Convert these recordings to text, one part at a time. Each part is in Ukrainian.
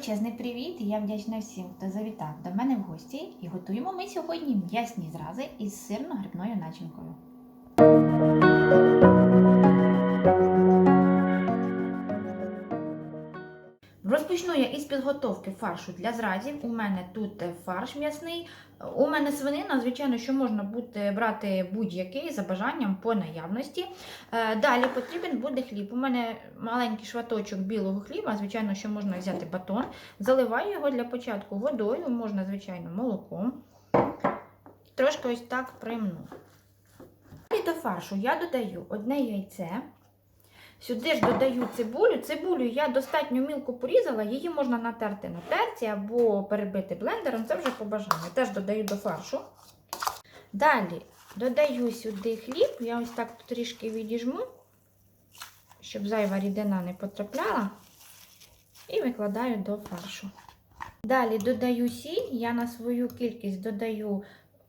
Величезний привіт! Я вдячна всім, хто завітав до мене в гості. І готуємо ми сьогодні м'ясні зрази із сирно-грибною начинкою. Підготовки фаршу для зразів. У мене тут е, фарш м'ясний. У мене свинина, звичайно, що можна буде брати будь-який за бажанням по наявності. Е, Далі потрібен буде хліб. У мене маленький шваточок білого хліба, звичайно, що можна взяти батон. Заливаю його для початку водою, можна, звичайно, молоком. Трошки ось так примну. І до фаршу я додаю одне яйце. Сюди ж додаю цибулю. Цибулю я достатньо мілко порізала, її можна натерти на терці або перебити блендером, це вже по бажанню. Теж додаю до фаршу. Далі додаю сюди хліб, я ось так трішки відіжму, щоб зайва рідина не потрапляла. І викладаю до фаршу. Далі додаю сіль, я на свою кількість додаю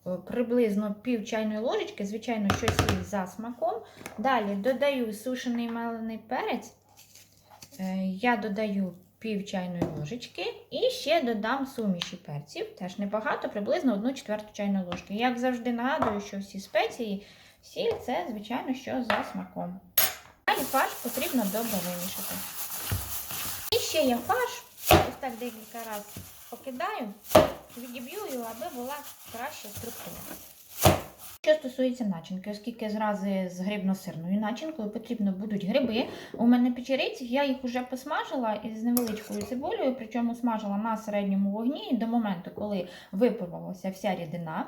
приблизно пів чайної ложечки, звичайно, що сіль за смаком. Далі додаю сушений мелений перець. Е, Я додаю пів чайної ложечки і ще додам суміші перців. Теж небагато, приблизно 1 четверту чайної ложки. Як завжди нагадую, що всі спеції, сіль це, звичайно, що за смаком. Далі фарш потрібно добре вимішати. І ще я фарш, ось так декілька разів покидаю, відіб'ю аби була краща структура. Що стосується начинки, оскільки зрази з грибно-сирною начинкою потрібно будуть гриби. У мене печериці, я їх вже посмажила із невеличкою цибулею, причому смажила на середньому вогні до моменту, коли випарувалася вся рідина.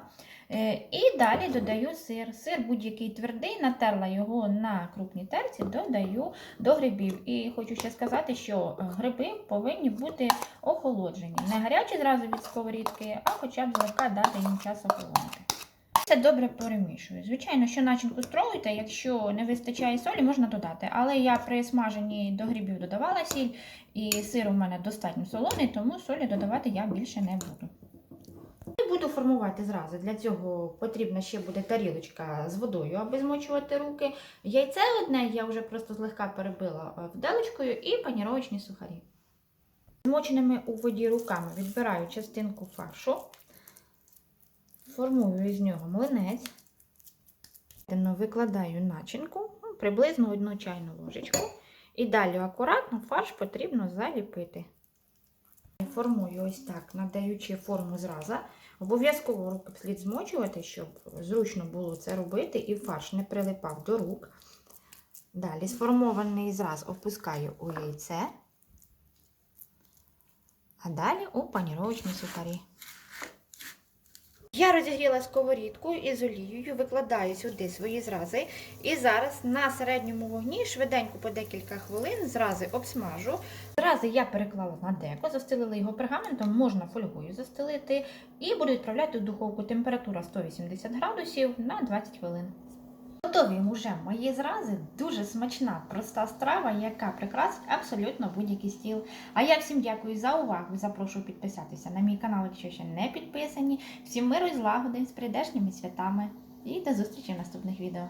Е, І далі додаю сир. Сир будь-який твердий, натерла його на крупній терці, додаю до грибів. І хочу ще сказати, що е, гриби повинні бути охолоджені. Не гарячі зразу від сковорідки, а хоча б злегка дати їм час охолонути. Це добре перемішую. Звичайно, що начинку строїте, якщо не вистачає солі, можна додати. Але я при смаженні до грибів додавала сіль, і сир у мене достатньо солоний, тому солі додавати я більше не буду. І буду формувати зрази. Для цього потрібна ще буде тарілочка з водою, аби змочувати руки. Яйце одне я вже просто злегка перебила е, вделочкою і паніровочні сухарі. Змоченими у воді руками відбираю частинку фаршу. Формую із нього млинець, викладаю начинку, ну, приблизно одну чайну ложечку. І далі акуратно фарш потрібно заліпити. Формую ось так, надаючи форму зраза. Обов'язково руки слід змочувати, щоб зручно було це робити, і фарш не прилипав до рук. Далі сформований зраз опускаю у яйце, а далі у паніровочні сухарі. Я розігріла сковорідку із олією, викладаю сюди свої зрази. І зараз на середньому вогні швиденько по декілька хвилин зрази обсмажу. Зрази я переклала на деко, застелила його пергаментом, можна фольгою застелити. І буду відправляти в духовку температура 180 градусів на 20 хвилин. Готові уже мої зрази, дуже смачна, проста страва, яка прикрасить абсолютно будь-який стіл. А я всім дякую за увагу. Запрошую підписатися на мій канал, якщо ще не підписані. Всім миру і злагоди з прийдешніми святами. І до зустрічі в наступних відео.